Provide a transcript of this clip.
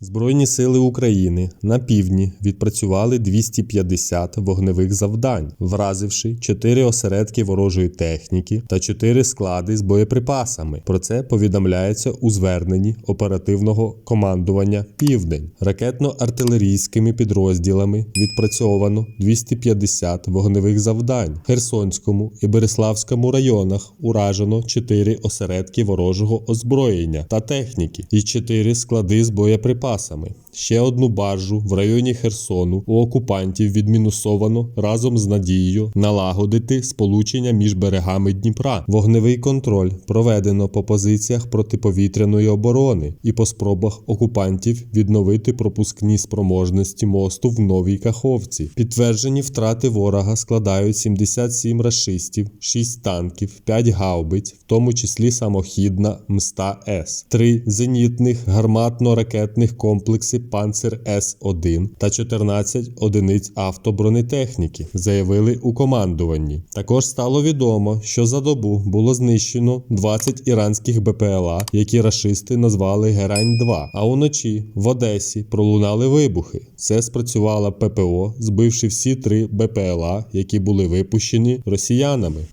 Збройні сили України на півдні відпрацювали 250 вогневих завдань, вразивши 4 осередки ворожої техніки та 4 склади з боєприпасами. Про це повідомляється у зверненні оперативного командування Південь. Ракетно-артилерійськими підрозділами відпрацьовано 250 вогневих завдань. Херсонському і Береславському районах уражено 4 осередки ворожого озброєння та техніки і 4 склади з боєприпасами запасами. Ще одну баржу в районі Херсону у окупантів відмінусовано разом з надією налагодити сполучення між берегами Дніпра. Вогневий контроль проведено по позиціях протиповітряної оборони і по спробах окупантів відновити пропускні спроможності мосту в Новій Каховці. Підтверджені втрати ворога складають 77 рашистів, 6 танків, 5 гаубиць, в тому числі самохідна Мста С, 3 зенітних гарматно-ракетних комплекси Панцер С-1 та 14 одиниць автобронетехніки, заявили у командуванні. Також стало відомо, що за добу було знищено 20 іранських БПЛА, які рашисти назвали Герань-2. А уночі в Одесі пролунали вибухи. Це спрацювала ППО, збивши всі три БПЛА, які були випущені росіянами.